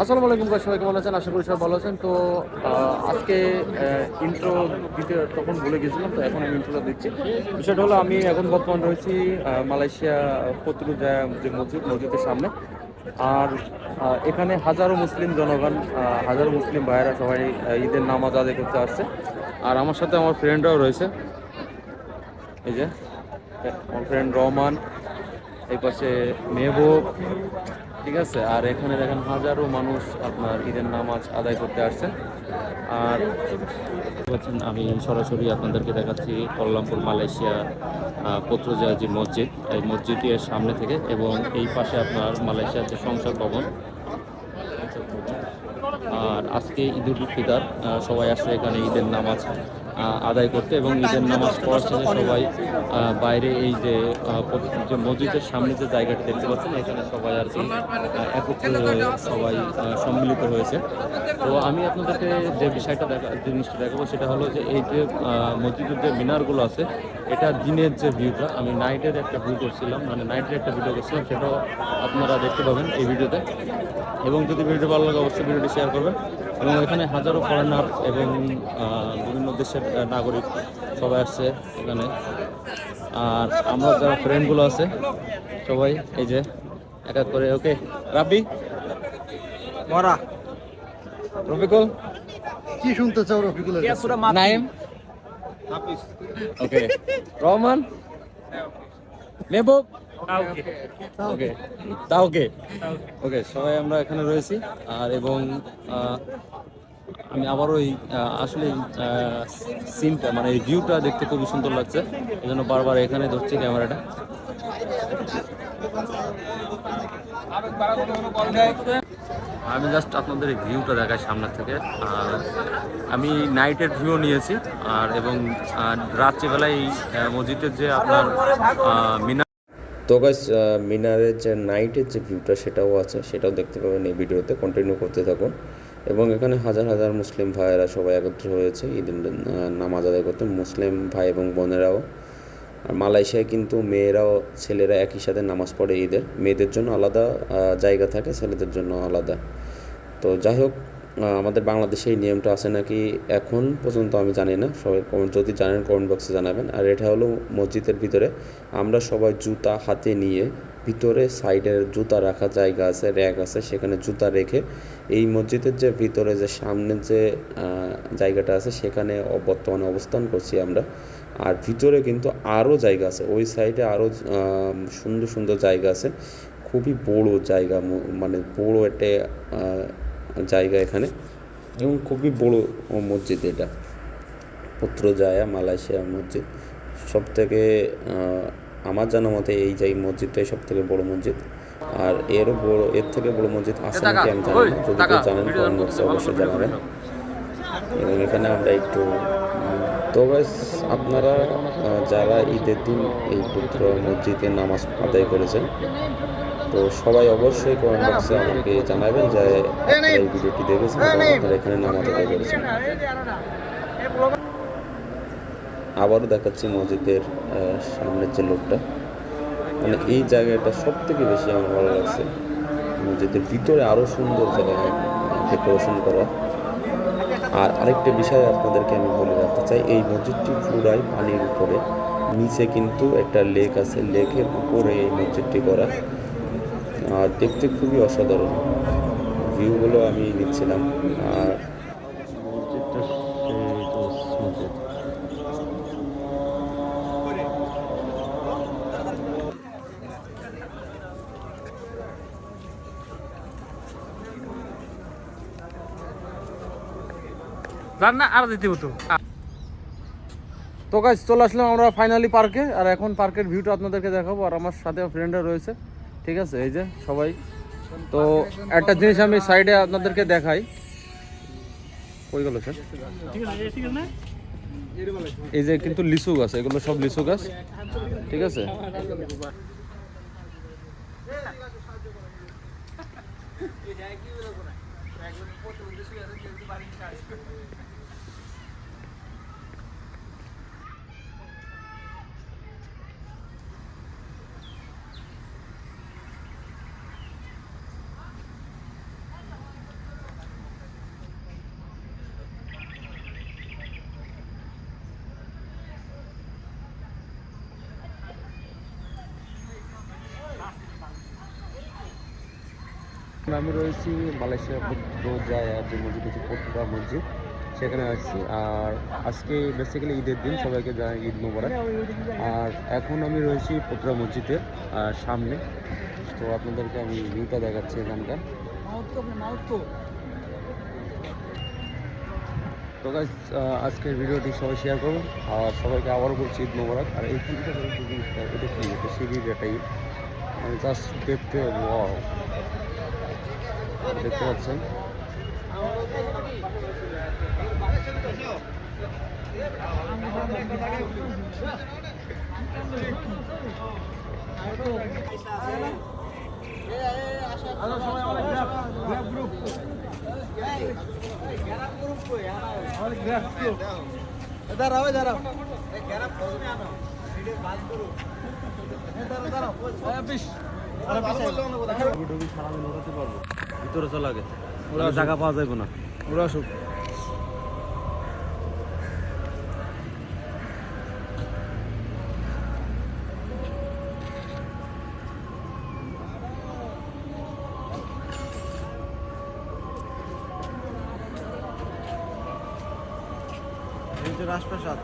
আসসালামু আলাইকুম সবাই কেমন আছেন? আশা করি সবাই ভালো আছেন। তো আজকে ইন্ট্রো দিতে তখন ভুলে গেছিলাম, তো এখন আমি ইন্ট্রোটা দিচ্ছি। বিষয়টা হলো, আমি এখন বর্তমান রয়েছি মালয়েশিয়া পত্রুজা যে মসজিদ, মসজিদের সামনে। আর এখানে হাজারো মুসলিম জনগণ হাজারো মুসলিম ভাইয়েরা সবাই ঈদের নামাজ আদায় করতে আসছে। আর আমার সাথে আমার ফ্রেন্ডরাও রয়েছে। এই যে, আমার ফ্রেন্ড রহমান, এই পাশে মেহবুব ঠিক আছে? আর এখানে দেখেন হাজারো মানুষ আপনার ঈদের নামাজ আদায় করতে আসছেন। আর আমি সরাসরি আপনাদেরকে দেখাচ্ছি কল্লামপুর, মালয়েশিয়া পত্রজা যে মসজিদ। এই মসজিদের সামনে থেকে এবং এই পাশে আপনার মালয়েশিয়ার যে সংসদ ভবন। আর আজকে ঈদুল ফিতর সবাই আসছে এখানে ঈদের নামাজ। আদায় করতে এবং ঈদের নামাজ পড়ার শেষে সবাই বাইরে এই যে যে মসজিদের সামনে যে জায়গাটি দেখতে পাচ্ছেন এখানে সবাই আর কি আহ, একত্রে হয়ে সবাই সম্মিলিত হয়েছে। তো আমি আপনাদেরকে যে বিষয়টা দেখা জিনিসটা দেখাবো সেটা হলো যে এই যে মসজিদের যে মিনারগুলো আছে এটা দিনের যে ভিউটা আমি নাইটের একটা ভিউ করছিলাম মানে নাইটের একটা ভিডিও করছিলাম সেটাও আপনারা দেখতে পাবেন এই ভিডিওতে। এবং যদি ভিডিওটি ভালো লাগে অবশ্যই ভিডিওটি শেয়ার করবেন। এবং এখানে হাজারো ফরেনার এবং বিভিন্ন দেশের নাগরিক সবাই আসছে এখানে। আর আমরা যারা ফ্রেন্ডগুলো আছে সবাই এই যে এক এক করে ওকে রাবি মরা। রফিকুল? কি শুনতে চাও রফিকুলের কাছে? নাইম? ওকে রহমান? মেহবুব? ওকে তা ওকে ওকে সবাই আমরা এখানে রয়েছি। আর এবং আহ, আমি আবার ওই আসলে সিনটা মানে ভিউটা দেখতে খুবই সুন্দর লাগছে। এই জন্য বারবার এখানে ধরছি ক্যামেরাটা। আমি জাস্ট আপনাদের ভিউটা দেখাই সামনে থেকে। আর আমি নাইটের ভিউ নিয়েছি। আর এবং রাত্রিবেলায় মসজিদের যে আপনার মিনার তো গাইস মিনারের যে নাইটের যে ভিউটা সেটাও আছে, সেটাও দেখতে পাবেন এই ভিডিওতে কন্টিনিউ করতে থাকুন। এবং এখানে হাজার হাজার মুসলিম ভাইয়েরা সবাই একত্র হয়েছে ঈদের নামাজ আদায় করতে। মুসলিম ভাই এবং বোনেরাও। আর মালয়েশিয়ায় কিন্তু মেয়েরাও ছেলেরা একই সাথে নামাজ পড়ে ঈদের। মেয়েদের জন্য আলাদা জায়গা থাকে, ছেলেদের জন্য আলাদা। তো যাই হোক আমাদের বাংলাদেশে এই নিয়মটা আছে নাকি এখন পর্যন্ত আমি জানি না। সবাই কমেন্ট যদি জানেন কমেন্ট বক্সে জানাবেন। আর এটা হলো মসজিদের ভিতরে আমরা সবাই জুতা হাতে নিয়ে ভিতরে সাইডের জুতা রাখা জায়গা আছে, র্যাক আছে, সেখানে জুতা রেখে এই মসজিদের যে ভিতরে যে সামনের যে জায়গাটা আছে সেখানে বর্তমানে অবস্থান করছি আমরা। আর ভিতরে কিন্তু আরও জায়গা আছে। ওই সাইডে আরও সুন্দর সুন্দর জায়গা আছে। খুবই বড় জায়গা মানে বড় একটা জায়গা এখানে। এবং খুবই বড় মসজিদ এটা। পুত্রজায়া মালয়েশিয়া মসজিদ। সব থেকে আমার জানা মতে এই যে মসজিদটাই সব থেকে বড় মসজিদ আর এরও বড় এর থেকে বড় মসজিদ আছে নাকি আমি জানি না যদি কেউ জানেন কমেন্ট বক্সে অবশ্যই জানাবেন এবং এখানে আমরা একটু তো গাইস আপনারা যারা ঈদের দিন এই পুত্র মসজিদে নামাজ আদায় করেছেন তো সবাই অবশ্যই কমেন্ট বক্সে আমাকে জানাবেন যে এই ভিডিওটি দেখেছেন আপনারা এখানে নামাজ আদায় করেছেন আবারও দেখাচ্ছি মসজিদের সামনের যে লোকটা। মানে এই জায়গাটা সব থেকে বেশি আমার ভালো লাগছে। মসজিদের ভিতরে আরও সুন্দর জায়গায় ডেকোরেশন করা। আর আরেকটা বিষয় আপনাদেরকে আমি বলে রাখতে চাই, এই মসজিদটি পুরাই পানির উপরে। নিচে কিন্তু একটা লেক আছে, লেকের উপরে এই মসজিদটি করা। আর দেখতে খুবই অসাধারণ। ভিউগুলো আমি নিচ্ছিলাম। আর তো গাছ চলে আসলাম আমরা ফাইনালি পার্কে আর এখন পার্কের ভিউটা আপনাদেরকে দেখাবো। আর আমার সাথে ফ্রেন্ডরা রয়েছে। ঠিক আছে, এই যে সবাই। তো একটা জিনিস আমি সাইডে আপনাদেরকে দেখাই। কই গেল স্যার এই যে কিন্তু লিচু গাছ, এগুলো সব লিচু গাছ। ঠিক আছে? এই একজন প্রতিবন্ধী শুয়ে আছে বাড়ির কাজ আমি রয়েছি মালয়েশিয়া রোজায়া যে মসজিদ হচ্ছে পটুয়া মসজিদ, সেখানে আসছি আর আজকে বেসিক্যালি ঈদের দিন, সবাইকে জানাই ঈদ মোবারক। আর এখন আমি রয়েছি পটুয়া মসজিদের সামনে। তো আপনাদেরকে আমি ভিউটা দেখাচ্ছি এখানকার। তো গাইজ আজকের ভিডিওটি সবাই শেয়ার করুন, আর সবাইকে আবারও বলছি ঈদ মোবারক। আর এই এটা কি? এটা সিঁড়ির এটাই জাস্ট দেখতে দেখতে পাচ্ছেন। দাঁড়াও দাঁড়াও ওঠাতে পারব ভিতরে চলে জায়গা পাওয়া যাবে না ওরা রাজপ্রাসাদ।